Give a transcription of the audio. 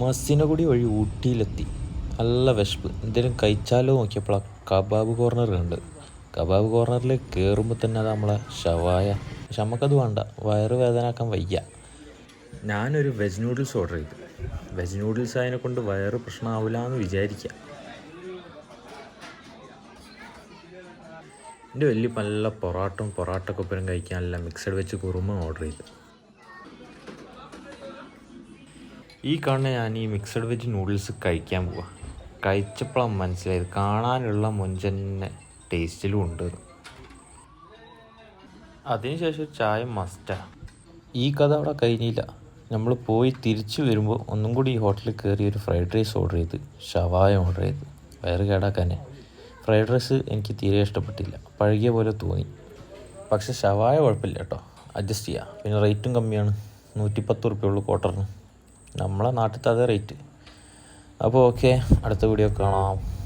മസിനഗുടി വഴി ഊട്ടിയിലെത്തി. നല്ല വിശപ്പ്. എന്തെങ്കിലും കഴിച്ചാലോ നോക്കിയപ്പോഴാണ് കബാബ് കോർണർ ഉണ്ട് കബാബ് കോർണറിൽ കയറുമ്പോൾ തന്നെ അത് നമ്മളെ ഷവായ. പക്ഷെ നമുക്കത് വേണ്ട. വയറ് വേദനാക്കാൻ വയ്യ. ഞാനൊരു വെജ് നൂഡിൽസ് ഓർഡർ ചെയ്തു. വെജ് നൂഡിൽസ് അതിനെ കൊണ്ട് വയറ് പ്രശ്നമാവില്ല എന്ന് വിചാരിക്കാം. എന്റെ വലിയ നല്ല പൊറോട്ടും പൊറോട്ടക്കൊപ്പരം കഴിക്കാൻ മിക്സഡ് വെച്ച് കുറുമ ഓർഡർ ചെയ്തു. ഈ കാണുന്ന ഞാൻ ഈ മിക്സഡ് വെജ് നൂഡിൽസ് കഴിക്കാൻ പോവാ. കഴിച്ചപ്പോഴാണ് മനസ്സിലായത്. കാണാനുള്ള മുഞ്ചന്നെ ടേസ്റ്റിലും ഉണ്ട്. അതിനുശേഷം ചായ മസ്റ്റാ ഈ കഥ അവിടെ കഴിഞ്ഞില്ല. നമ്മൾ പോയി തിരിച്ചു വരുമ്പോൾ ഒന്നും കൂടി ഈ ഹോട്ടലിൽ കയറി ഒരു ഫ്രൈഡ് റൈസ് ഓർഡർ ചെയ്ത് ഷവായ ഓർഡർ ചെയ്ത്. വയറ് കേടാക്കാനെ. ഫ്രൈഡ് റൈസ് എനിക്ക് തീരെ ഇഷ്ടപ്പെട്ടില്ല. പഴകിയ പോലെ തോന്നി. പക്ഷെ ഷവായ കുഴപ്പമില്ല കേട്ടോ. അഡ്ജസ്റ്റ് ചെയ്യാം. പിന്നെ റേറ്റും കമ്മിയാണ്. നൂറ്റിപ്പത്ത് റുപ്യ ഉള്ളൂ ക്വാർട്ടറിന് നമ്മളെ നാട്ടിലത്തെ അതേ റേറ്റ് അപ്പോൾ ഓക്കെ അടുത്ത വീഡിയോ കാണാം.